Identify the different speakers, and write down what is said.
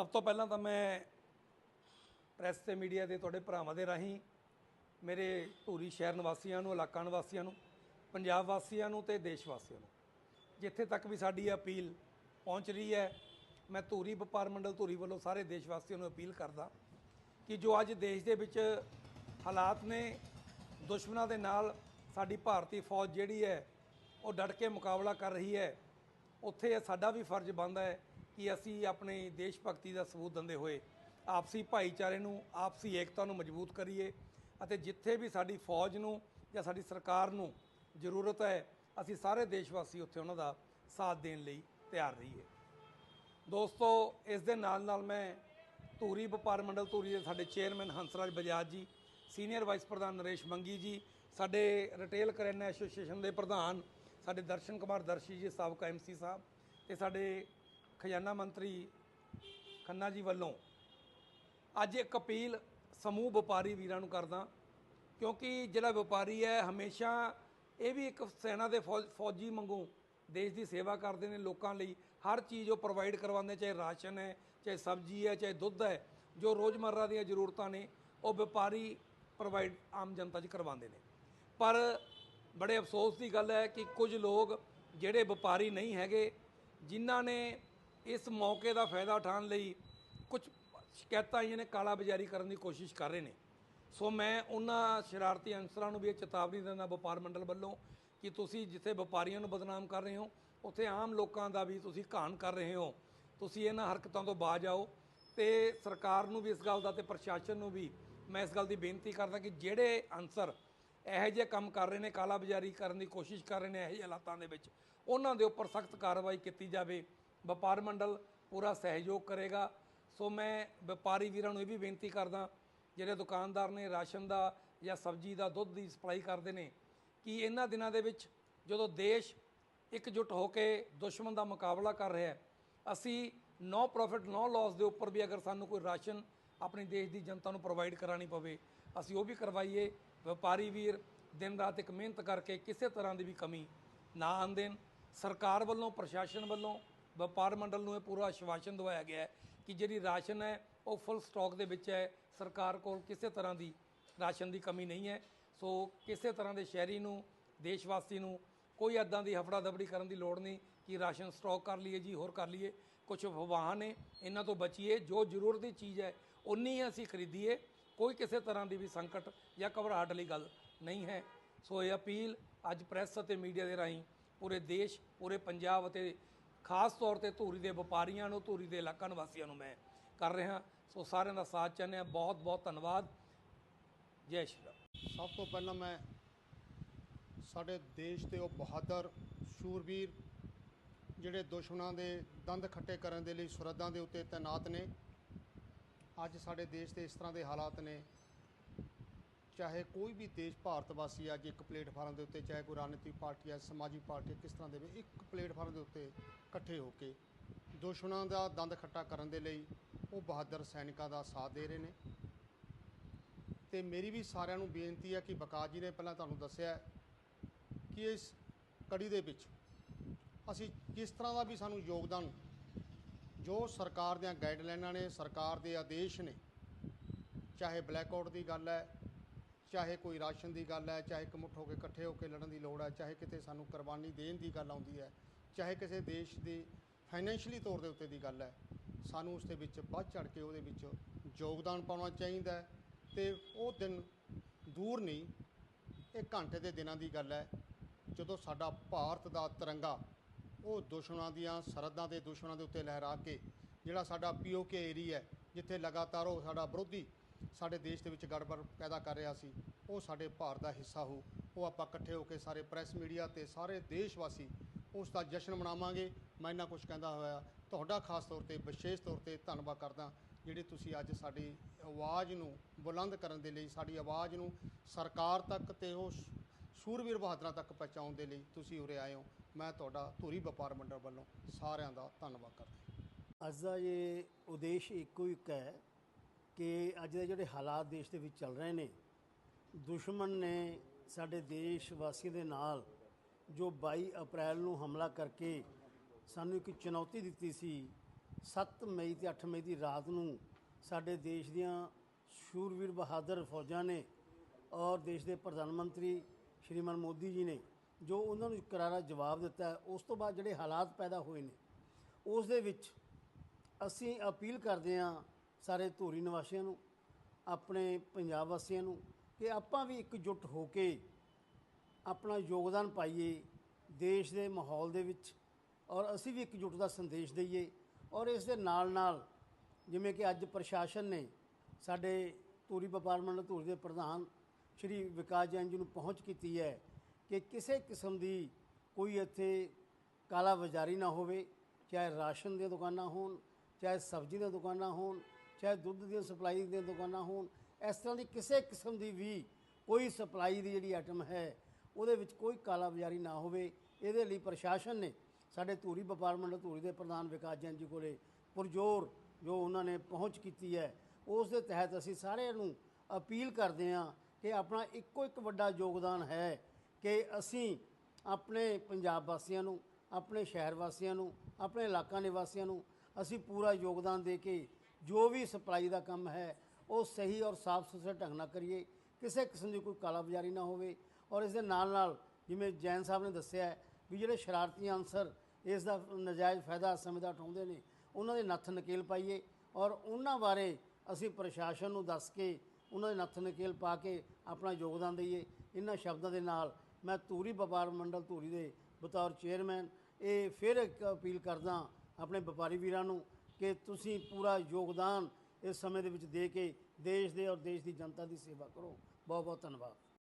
Speaker 1: ਸਭ ਤੋਂ ਪਹਿਲਾਂ ਤਾਂ ਮੈਂ ਪ੍ਰੈਸ ਤੇ ਮੀਡੀਆ ਦੇ ਤੁਹਾਡੇ ਭਰਾਵਾਂ ਦੇ ਰਾਹੀਂ ਮੇਰੇ ਧੂਰੀ ਸ਼ਹਿਰ ਨਿਵਾਸੀਆਂ ਨੂੰ, ਇਲਾਕਾ ਨਿਵਾਸੀਆਂ ਨੂੰ, ਪੰਜਾਬ ਵਾਸੀਆਂ ਨੂੰ ਤੇ ਦੇਸ਼ ਵਾਸੀਆਂ ਨੂੰ, ਜਿੱਥੇ ਤੱਕ ਵੀ ਸਾਡੀ ਇਹ ਅਪੀਲ ਪਹੁੰਚ ਰਹੀ ਹੈ, ਮੈਂ ਧੂਰੀ ਵਪਾਰ ਮੰਡਲ, ਧੂਰੀ ਵੱਲੋਂ ਸਾਰੇ ਦੇਸ਼ ਵਾਸੀਆਂ ਨੂੰ ਅਪੀਲ ਕਰਦਾ ਕਿ ਜੋ ਅੱਜ ਦੇਸ਼ ਦੇ ਵਿੱਚ ਹਾਲਾਤ ਨੇ, ਦੁਸ਼ਮਣਾਂ ਦੇ ਨਾਲ ਸਾਡੀ ਭਾਰਤੀ ਫੌਜ ਜਿਹੜੀ ਹੈ, ਉਹ ਡਟ ਕੇ ਮੁਕਾਬਲਾ ਕਰ ਰਹੀ ਹੈ, ਉੱਥੇ ਇਹ ਸਾਡਾ ਵੀ ਫਰਜ਼ ਬਣਦਾ ਹੈ ਕਿ ਅਸੀਂ ਆਪਣੇ ਦੇਸ਼ ਭਗਤੀ ਦਾ ਸਬੂਤ ਦਿੰਦੇ ਹੋਏ ਆਪਸੀ ਭਾਈਚਾਰੇ ਨੂੰ, ਆਪਸੀ ਏਕਤਾ ਨੂੰ ਮਜ਼ਬੂਤ ਕਰੀਏ ਅਤੇ ਜਿੱਥੇ ਵੀ ਸਾਡੀ ਫੌਜ ਨੂੰ ਜਾਂ ਸਾਡੀ ਸਰਕਾਰ ਨੂੰ ਜ਼ਰੂਰਤ ਹੈ, ਅਸੀਂ ਸਾਰੇ ਦੇਸ਼ ਵਾਸੀ ਉੱਥੇ ਉਹਨਾਂ ਦਾ ਸਾਥ ਦੇਣ ਲਈ ਤਿਆਰ ਰਹੀਏ। ਦੋਸਤੋ, ਇਸ ਦੇ ਨਾਲ ਨਾਲ ਮੈਂ ਧੂਰੀ ਵਪਾਰ ਮੰਡਲ, ਧੂਰੀ ਦੇ ਸਾਡੇ ਚੇਅਰਮੈਨ ਹੰਸਰਾਜ ਬਜਾਜ ਜੀ, ਸੀਨੀਅਰ ਵਾਈਸ ਪ੍ਰਧਾਨ ਨਰੇਸ਼ ਮੰਗੀ ਜੀ, ਸਾਡੇ ਰਿਟੇਲ ਕਰਿਆਨਾ ਐਸੋਸੀਏਸ਼ਨ ਦੇ ਪ੍ਰਧਾਨ ਸਾਡੇ ਦਰਸ਼ਨ ਕੁਮਾਰ ਦਰਸ਼ੀ ਜੀ, ਸਾਬਕਾ ਐਮਸੀ ਸਾਹਿਬ ਤੇ ਸਾਡੇ ਖਜ਼ਾਨਾ ਮੰਤਰੀ ਖੰਨਾ ਜੀ ਵੱਲੋਂ ਅੱਜ ਇੱਕ ਅਪੀਲ ਸਮੂਹ ਵਪਾਰੀ ਵੀਰਾਂ ਨੂੰ ਕਰਦਾ ਕਿਉਂਕਿ ਜਿਹੜਾ ਵਪਾਰੀ ਹੈ, ਹਮੇਸ਼ਾ ਇਹ ਵੀ ਇੱਕ ਸੈਨਾ ਦੇ ਫੌਜ- ਫੌਜੀ ਵਾਂਗੂ ਦੇਸ਼ ਦੀ ਸੇਵਾ ਕਰਦੇ ਨੇ ਲੋਕਾਂ ਲਈ। ਹਰ ਚੀਜ਼ ਉਹ ਪ੍ਰੋਵਾਈਡ ਕਰਵਾਉਂਦੇ ਚਾਹੇ ਰਾਸ਼ਨ ਹੈ, ਚਾਹੇ ਸਬਜ਼ੀ ਹੈ, ਚਾਹੇ ਦੁੱਧ ਹੈ, ਜੋ ਰੋਜ਼ਮਰਰਾ ਦੀਆਂ ਜ਼ਰੂਰਤਾਂ ਨੇ, ਉਹ ਵਪਾਰੀ ਪ੍ਰੋਵਾਈਡ ਆਮ ਜਨਤਾ 'ਚ ਕਰਵਾਉਂਦੇ ਨੇ। ਪਰ ਬੜੇ ਅਫਸੋਸ ਦੀ ਗੱਲ ਹੈ ਕਿ ਕੁਝ ਲੋਕ ਜਿਹੜੇ ਵਪਾਰੀ ਨਹੀਂ ਹੈਗੇ, ਜਿਨ੍ਹਾਂ ਨੇ ਇਸ ਮੌਕੇ ਦਾ ਫਾਇਦਾ ਉਠਾਉਣ ਲਈ ਕੁਝ ਸ਼ਿਕਾਇਤਾਂ ਆਈਆਂ ਨੇ, ਕਾਲਾ ਬਾਜ਼ਾਰੀ ਕਰਨ ਦੀ ਕੋਸ਼ਿਸ਼ ਕਰ ਰਹੇ ਨੇ। ਸੋ ਮੈਂ ਉਹਨਾਂ ਸ਼ਰਾਰਤੀ ਅਨਸਰਾਂ ਨੂੰ ਵੀ ਇਹ ਚੇਤਾਵਨੀ ਦਿੰਦਾ, ਵਪਾਰ ਮੰਡਲ ਵੱਲੋਂ, ਕਿ ਤੁਸੀਂ ਜਿੱਥੇ ਵਪਾਰੀਆਂ ਨੂੰ ਬਦਨਾਮ ਕਰ ਰਹੇ ਹੋ, ਉੱਥੇ ਆਮ ਲੋਕਾਂ ਦਾ ਵੀ ਤੁਸੀਂ ਘਾਣ ਕਰ ਰਹੇ ਹੋ। ਤੁਸੀਂ ਇਹਨਾਂ ਹਰਕਤਾਂ ਤੋਂ ਬਾਜ ਆਓ ਤੇ ਸਰਕਾਰ ਨੂੰ ਵੀ ਇਸ ਗੱਲ ਦਾ ਤੇ ਪ੍ਰਸ਼ਾਸਨ ਨੂੰ ਵੀ ਮੈਂ ਇਸ ਗੱਲ ਦੀ ਬੇਨਤੀ ਕਰਦਾ ਕਿ ਜਿਹੜੇ ਅਨਸਰ ਇਹੋ ਜਿਹੇ ਕੰਮ ਕਰ ਰਹੇ ਨੇ, ਕਾਲਾ ਬਾਜ਼ਾਰੀ ਕਰਨ ਦੀ ਕੋਸ਼ਿਸ਼ ਕਰ ਰਹੇ ਨੇ, ਇਹੋ ਜਿਹੇ ਹਾਲਾਤਾਂ ਦੇ ਵਿੱਚ, ਉਹਨਾਂ ਦੇ ਉੱਪਰ ਸਖਤ ਕਾਰਵਾਈ ਕੀਤੀ ਜਾਵੇ। ਵਪਾਰ ਮੰਡਲ ਪੂਰਾ ਸਹਿਯੋਗ ਕਰੇਗਾ। ਸੋ ਮੈਂ ਵਪਾਰੀ ਵੀਰਾਂ ਨੂੰ ਇਹ ਵੀ ਬੇਨਤੀ ਕਰਦਾ, ਜਿਹੜੇ ਦੁਕਾਨਦਾਰ ਨੇ ਰਾਸ਼ਨ ਦਾ ਜਾਂ ਸਬਜ਼ੀ ਦਾ ਦੁੱਧ ਦੀ ਸਪਲਾਈ ਕਰਦੇ ਨੇ, ਕਿ ਇਹਨਾਂ ਦਿਨਾਂ ਦੇ ਵਿੱਚ ਜਦੋਂ ਦੇਸ਼ ਇਕਜੁੱਟ ਹੋ ਕੇ ਦੁਸ਼ਮਣ ਦਾ ਮੁਕਾਬਲਾ ਕਰ ਰਿਹਾ ਹੈ, ਅਸੀਂ ਨੋ ਪ੍ਰੋਫਿਟ ਨੋ ਲਾਸ ਦੇ ਉੱਪਰ ਵੀ ਅਗਰ ਸਾਨੂੰ ਕੋਈ ਰਾਸ਼ਨ ਆਪਣੇ ਦੇਸ਼ ਦੀ ਜਨਤਾ ਨੂੰ ਪ੍ਰੋਵਾਈਡ ਕਰਾਣੀ ਪਵੇ, ਅਸੀਂ ਉਹ ਵੀ ਕਰਵਾਈਏ। ਵਪਾਰੀ ਵੀਰ ਦਿਨ ਰਾਤ ਇੱਕ ਮਿਹਨਤ ਕਰਕੇ ਕਿਸੇ ਤਰ੍ਹਾਂ ਦੀ ਵੀ ਕਮੀ ਨਾ ਆਉਣ ਦੇਣ ਸਰਕਾਰ ਵੱਲੋਂ, ਪ੍ਰਸ਼ਾਸਨ ਵੱਲੋਂ ਵਪਾਰ ਮੰਡਲ ਨੂੰ ਇਹ ਪੂਰਾ ਆਸ਼ਵਾਸਨ ਦਵਾਇਆ ਗਿਆ ਹੈ ਕਿ ਜਿਹੜੀ ਰਾਸ਼ਨ ਹੈ, ਉਹ ਫੁੱਲ ਸਟਾਕ ਦੇ ਵਿੱਚ ਹੈ। ਸਰਕਾਰ ਕੋਲ ਕਿਸੇ ਤਰ੍ਹਾਂ ਦੀ ਰਾਸ਼ਨ ਦੀ ਕਮੀ ਨਹੀਂ ਹੈ। ਸੋ ਕਿਸੇ ਤਰ੍ਹਾਂ ਦੇ ਸ਼ਹਿਰੀ ਨੂੰ ਦੇਸ਼ ਵਾਸੀ ਨੂੰ ਕੋਈ ਐਦਾਂ ਦੀ ਹਫੜਾ ਦਬੜੀ ਕਰਨ ਦੀ ਲੋੜ ਨਹੀਂ ਕਿ ਰਾਸ਼ਨ ਸਟਾਕ ਕਰ ਲਈਏ ਜੀ, ਹੋਰ ਕਰ ਲਈਏ। ਕੁਝ ਅਫਵਾਹਾਂ ਨੇ, ਇਹਨਾਂ ਤੋਂ ਬਚੀਏ। ਜੋ ਜ਼ਰੂਰਤ ਦੀ ਚੀਜ਼ ਹੈ ਉਨੀ ਹੀ ਅਸੀਂ ਖਰੀਦੀਏ। ਕੋਈ ਕਿਸੇ ਤਰ੍ਹਾਂ ਦੀ ਵੀ ਸੰਕਟ ਜਾਂ ਘਬਰਾਹਟ ਲਈ ਗੱਲ ਨਹੀਂ ਹੈ। ਸੋ ਇਹ ਅਪੀਲ ਅੱਜ ਪ੍ਰੈਸ ਅਤੇ ਮੀਡੀਆ ਦੇ ਰਾਹੀਂ ਪੂਰੇ ਦੇਸ਼, ਪੂਰੇ ਪੰਜਾਬ ਅਤੇ ਖਾਸ ਤੌਰ ਤੇ ਧੂਰੀ ਦੇ ਵਪਾਰੀਆਂ ਨੂੰ, ਧੂਰੀ ਦੇ ਇਲਾਕਾ ਨਿਵਾਸੀਆਂ ਨੂੰ ਮੈਂ ਕਰ ਰਿਹਾ ਸੋ ਸਾਰਿਆਂ ਦਾ ਸਾਥ ਚਾਹੁੰਦੇ ਹਾਂ। ਬਹੁਤ ਬਹੁਤ ਧੰਨਵਾਦ। ਜੈ ਸ਼੍ਰੀ ਰਾਮ।
Speaker 2: ਸਭ ਤੋਂ ਪਹਿਲਾਂ ਮੈਂ ਸਾਡੇ ਦੇਸ਼ ਦੇ ਉਹ ਬਹਾਦਰ ਸ਼ੂਰਵੀਰ, ਜਿਹੜੇ ਦੁਸ਼ਮਣਾਂ ਦੇ ਦੰਦ ਖੱਟੇ ਕਰਨ ਦੇ ਲਈ ਸਰਹੱਦਾਂ ਦੇ ਉੱਤੇ ਤੈਨਾਤ ਨੇ, ਅੱਜ ਸਾਡੇ ਦੇਸ਼ ਦੇ ਇਸ ਤਰ੍ਹਾਂ ਦੇ ਹਾਲਾਤ ਨੇ। ਚਾਹੇ ਕੋਈ ਵੀ ਦੇਸ਼ ਭਾਰਤ ਵਾਸੀ ਅੱਜ ਇੱਕ ਪਲੇਟਫਾਰਮ ਦੇ ਉੱਤੇ ਚਾਹੇ ਕੋਈ ਰਾਜਨੀਤਿਕ ਪਾਰਟੀ ਹੈ ਸਮਾਜਿਕ ਪਾਰਟੀ ਹੈ, ਕਿਸ ਤਰ੍ਹਾਂ ਦੇ ਵੀ ਇੱਕ ਪਲੇਟਫਾਰਮ ਦੇ ਉੱਤੇ ਇਕੱਠੇ ਹੋ ਕੇ ਦੁਸ਼ਮਣਾਂ ਦਾ ਦੰਦ ਖੱਟਾ ਕਰਨ ਦੇ ਲਈ ਉਹ ਬਹਾਦਰ ਸੈਨਿਕਾਂ ਦਾ ਸਾਥ ਦੇ ਰਹੇ ਨੇ। ਤੇ ਮੇਰੀ ਵੀ ਸਾਰਿਆਂ ਨੂੰ ਬੇਨਤੀ ਹੈ ਕਿ ਬਕਾਜ ਜੀ ਨੇ ਪਹਿਲਾਂ ਤੁਹਾਨੂੰ ਦੱਸਿਆ ਕਿ ਇਸ ਕੜੀ ਦੇ ਵਿੱਚ ਅਸੀਂ ਕਿਸ ਤਰ੍ਹਾਂ ਦਾ ਵੀ ਸਾਨੂੰ ਯੋਗਦਾਨ ਜੋ ਸਰਕਾਰ ਦੀਆਂ ਗਾਈਡਲਾਈਨਾਂ ਨੇ ਸਰਕਾਰ ਦੇ ਆਦੇਸ਼ ਨੇ ਚਾਹੇ ਬਲੈਕਆਊਟ ਦੀ ਗੱਲ ਹੈ ਚਾਹੇ ਕੋਈ ਰਾਸ਼ਨ ਦੀ ਗੱਲ ਹੈ, ਚਾਹੇ ਇਕਮੁੱਠ ਹੋ ਕੇ ਇਕੱਠੇ ਹੋ ਕੇ ਲੜਨ ਦੀ ਲੋੜ ਹੈ, ਚਾਹੇ ਕਿਤੇ ਸਾਨੂੰ ਕੁਰਬਾਨੀ ਦੇਣ ਦੀ ਗੱਲ ਆਉਂਦੀ ਹੈ, ਚਾਹੇ ਕਿਸੇ ਦੇਸ਼ ਦੀ ਫਾਈਨੈਂਸ਼ੀਅਲੀ ਤੌਰ ਦੇ ਉੱਤੇ ਦੀ ਗੱਲ ਹੈ, ਸਾਨੂੰ ਉਸ ਦੇ ਵਿੱਚ ਵੱਧ ਚੜ ਕੇ ਉਹਦੇ ਵਿੱਚ ਯੋਗਦਾਨ ਪਾਉਣਾ ਚਾਹੀਦਾ ਹੈ ਤੇ ਉਹ ਦਿਨ ਦੂਰ ਨਹੀਂ, ਇਹ ਘੰਟੇ ਦੇ ਦਿਨਾਂ ਦੀ ਗੱਲ ਹੈ। ਜਦੋਂ ਸਾਡਾ ਭਾਰਤ ਦਾ ਤਿਰੰਗਾ, ਉਹ ਦੁਸ਼ਮਣਾਂ ਦੀਆਂ ਸਰਹੱਦਾਂ ਦੇ ਦੁਸ਼ਮਣਾਂ ਦੇ ਉੱਤੇ ਲਹਿਰਾ ਕੇ, ਜਿਹੜਾ ਸਾਡਾ ਪੀਓਕੇ ਏਰੀਆ ਜਿੱਥੇ ਲਗਾਤਾਰ ਉਹ ਸਾਡਾ ਵਿਰੋਧੀ ਸਾਡੇ ਦੇਸ਼ ਦੇ ਵਿੱਚ ਗੜਬੜ ਪੈਦਾ ਕਰ ਰਿਹਾ ਸੀ, ਉਹ ਸਾਡੇ ਭਾਰਤ ਦਾ ਹਿੱਸਾ ਹੋ। ਉਹ ਆਪਾਂ ਇਕੱਠੇ ਹੋ ਕੇ ਸਾਰੇ ਪ੍ਰੈਸ ਮੀਡੀਆ ਤੇ ਸਾਰੇ ਦੇਸ਼ ਵਾਸੀ ਉਸ ਦਾ ਜਸ਼ਨ ਮਨਾਵਾਂਗੇ। ਮੈਂ ਇਹਨਾਂ ਕੁਝ ਕਹਿੰਦਾ ਹੋਇਆ। ਤੁਹਾਡਾ ਖਾਸ ਤੌਰ ਤੇ, ਵਿਸ਼ੇਸ਼ ਤੌਰ ਤੇ ਧੰਨਵਾਦ ਕਰਦਾ, ਜਿਹੜੇ ਤੁਸੀਂ ਅੱਜ ਸਾਡੀ ਆਵਾਜ਼ ਨੂੰ ਬੁਲੰਦ ਕਰਨ ਦੇ ਲਈ, ਸਾਡੀ ਆਵਾਜ਼ ਨੂੰ ਸਰਕਾਰ ਤੱਕ ਤੇ ਉਹ ਸੂਰਵੀਰ ਬਹਾਦਰਾਂ ਤੱਕ ਪਹੁੰਚਾਉਣ ਦੇ ਲਈ ਤੁਸੀਂ ਉਰੇ ਆਏ ਹੋ। ਮੈਂ ਤੁਹਾਡਾ ਧੂਰੀ ਵਪਾਰ ਮੰਡਲ ਵੱਲੋਂ ਸਾਰਿਆਂ ਦਾ ਧੰਨਵਾਦ ਕਰਦਾ
Speaker 3: ਅੱਜ ਦਾ ਇਹ ਉਦੇਸ਼ ਇੱਕੋ ਇੱਕ ਹੈ ਕਿ ਅੱਜ ਦੇ ਜਿਹੜੇ ਹਾਲਾਤ ਦੇਸ਼ ਦੇ ਵਿੱਚ ਚੱਲ ਰਹੇ ਨੇ, ਦੁਸ਼ਮਣ ਨੇ ਸਾਡੇ ਦੇਸ਼ ਵਾਸੀਆਂ ਦੇ ਨਾਲ ਜੋ 22 ਅਪ੍ਰੈਲ ਨੂੰ ਹਮਲਾ ਕਰਕੇ ਸਾਨੂੰ ਇੱਕ ਚੁਣੌਤੀ ਦਿੱਤੀ ਸੀ 7 ਮਈ ਤੇ 8 ਮਈ ਦੀ ਰਾਤ ਨੂੰ ਸਾਡੇ ਦੇਸ਼ ਦੀਆਂ ਸ਼ੂਰਵੀਰ ਬਹਾਦਰ ਫੌਜਾਂ ਨੇ ਔਰ ਦੇਸ਼ ਦੇ ਪ੍ਰਧਾਨ ਮੰਤਰੀ ਸ਼੍ਰੀਮਾਨ ਮੋਦੀ ਜੀ ਨੇ ਜੋ ਉਹਨਾਂ ਨੂੰ ਕਰਾਰਾ ਜਵਾਬ ਦਿੱਤਾ, ਉਸ ਤੋਂ ਬਾਅਦ ਜਿਹੜੇ ਹਾਲਾਤ ਪੈਦਾ ਹੋਏ ਨੇ, ਉਸ ਦੇ ਵਿੱਚ ਅਸੀਂ ਅਪੀਲ ਕਰਦੇ ਹਾਂ ਸਾਰੇ ਧੂਰੀ ਨਿਵਾਸੀਆਂ ਨੂੰ, ਆਪਣੇ ਪੰਜਾਬ ਵਾਸੀਆਂ ਨੂੰ, ਕਿ ਆਪਾਂ ਵੀ ਇਕਜੁੱਟ ਹੋ ਕੇ ਆਪਣਾ ਯੋਗਦਾਨ ਪਾਈਏ ਦੇਸ਼ ਦੇ ਮਾਹੌਲ ਦੇ ਵਿੱਚ ਔਰ ਅਸੀਂ ਵੀ ਇਕਜੁੱਟ ਦਾ ਸੰਦੇਸ਼ ਦਈਏ ਔਰ ਇਸ ਦੇ ਨਾਲ ਨਾਲ ਜਿਵੇਂ ਕਿ ਅੱਜ ਪ੍ਰਸ਼ਾਸਨ ਨੇ ਸਾਡੇ ਧੂਰੀ ਵਪਾਰ ਮੰਡਲ, ਧੂਰੀ ਦੇ ਪ੍ਰਧਾਨ ਸ਼੍ਰੀ ਵਿਕਾਸ ਜੈਨ ਜੀ ਨੂੰ ਪਹੁੰਚ ਕੀਤੀ ਹੈ ਕਿ ਕਿਸੇ ਕਿਸਮ ਦੀ ਕੋਈ ਇੱਥੇ ਕਾਲਾ ਬਾਜ਼ਾਰੀ ਨਾ ਹੋਵੇ, ਚਾਹੇ ਰਾਸ਼ਨ ਦੀਆਂ ਦੁਕਾਨਾਂ ਹੋਣ, ਚਾਹੇ ਸਬਜ਼ੀ ਦੀਆਂ ਦੁਕਾਨਾਂ ਹੋਣ ਚਾਹੇ ਦੁੱਧ ਦੀਆਂ ਸਪਲਾਈ ਦੀਆਂ ਦੁਕਾਨਾਂ ਹੋਣ, ਇਸ ਤਰ੍ਹਾਂ ਦੀ ਕਿਸੇ ਕਿਸਮ ਦੀ ਵੀ ਕੋਈ ਸਪਲਾਈ ਦੀ ਜਿਹੜੀ ਆਈਟਮ ਹੈ, ਉਹਦੇ ਵਿੱਚ ਕੋਈ ਕਾਲਾਬਾਜ਼ਾਰੀ ਨਾ ਹੋਵੇ। ਇਹਦੇ ਲਈ ਪ੍ਰਸ਼ਾਸਨ ਨੇ ਸਾਡੇ ਧੂਰੀ ਵਪਾਰ ਮੰਡਲ, ਧੂਰੀ ਦੇ ਪ੍ਰਧਾਨ ਵਿਕਾਸ ਜੈਨ ਜੀ ਕੋਲੇ ਪੁਰਜੋਰ ਜੋ ਉਹਨਾਂ ਨੇ ਪਹੁੰਚ ਕੀਤੀ ਹੈ, ਉਸ ਦੇ ਤਹਿਤ ਅਸੀਂ ਸਾਰਿਆਂ ਨੂੰ ਅਪੀਲ ਕਰਦੇ ਹਾਂ ਕਿ ਆਪਣਾ ਇੱਕੋ ਇੱਕ ਵੱਡਾ ਯੋਗਦਾਨ ਹੈ ਕਿ ਅਸੀਂ ਆਪਣੇ ਪੰਜਾਬ ਵਾਸੀਆਂ ਨੂੰ, ਆਪਣੇ ਸ਼ਹਿਰ ਵਾਸੀਆਂ ਨੂੰ, ਆਪਣੇ ਇਲਾਕਾ ਨਿਵਾਸੀਆਂ ਨੂੰ ਅਸੀਂ ਪੂਰਾ ਯੋਗਦਾਨ ਦੇ ਕੇ ਜੋ ਵੀ ਸਪਲਾਈ ਦਾ ਕੰਮ ਹੈ, ਉਹ ਸਹੀ ਔਰ ਸਾਫ਼ ਸੁਥਰੇ ਢੰਗ ਨਾਲ ਕਰੀਏ। ਕਿਸੇ ਕਿਸਮ ਦੀ ਕੋਈ ਕਾਲਾ ਬਾਜ਼ਾਰੀ ਨਾ ਹੋਵੇ। ਔਰ ਇਸ ਦੇ ਨਾਲ ਨਾਲ ਜਿਵੇਂ ਜੈਨ ਸਾਹਿਬ ਨੇ ਦੱਸਿਆ ਵੀ ਜਿਹੜੇ ਸ਼ਰਾਰਤੀ ਅਨਸਰ ਇਸ ਦਾ ਨਜਾਇਜ਼ ਫਾਇਦਾ ਸਮੇਂ ਦਾ ਉਠਾਉਂਦੇ ਨੇ, ਉਹਨਾਂ ਦੇ ਨੱਥ ਨਕੇਲ ਪਾਈਏ। ਔਰ ਉਹਨਾਂ ਬਾਰੇ ਅਸੀਂ ਪ੍ਰਸ਼ਾਸਨ ਨੂੰ ਦੱਸ ਕੇ ਉਹਨਾਂ ਦੇ ਨੱਥ ਨਕੇਲ ਪਾ ਕੇ ਆਪਣਾ ਯੋਗਦਾਨ ਦਈਏ। ਇਹਨਾਂ ਸ਼ਬਦਾਂ ਦੇ ਨਾਲ ਮੈਂ ਧੂਰੀ ਵਪਾਰ ਮੰਡਲ ਧੂਰੀ ਦੇ ਬਤੌਰ ਚੇਅਰਮੈਨ, ਇਹ ਫਿਰ ਇੱਕ ਅਪੀਲ ਕਰਦਾ ਆਪਣੇ ਵਪਾਰੀ ਵੀਰਾਂ ਨੂੰ ਕਿ ਤੁਸੀਂ ਪੂਰਾ ਯੋਗਦਾਨ ਇਸ ਸਮੇਂ ਦੇ ਵਿੱਚ ਦੇ ਕੇ ਦੇਸ਼ ਦੇ ਔਰ ਦੇਸ਼ ਦੀ ਜਨਤਾ ਦੀ ਸੇਵਾ ਕਰੋ। ਬਹੁਤ ਬਹੁਤ ਧੰਨਵਾਦ।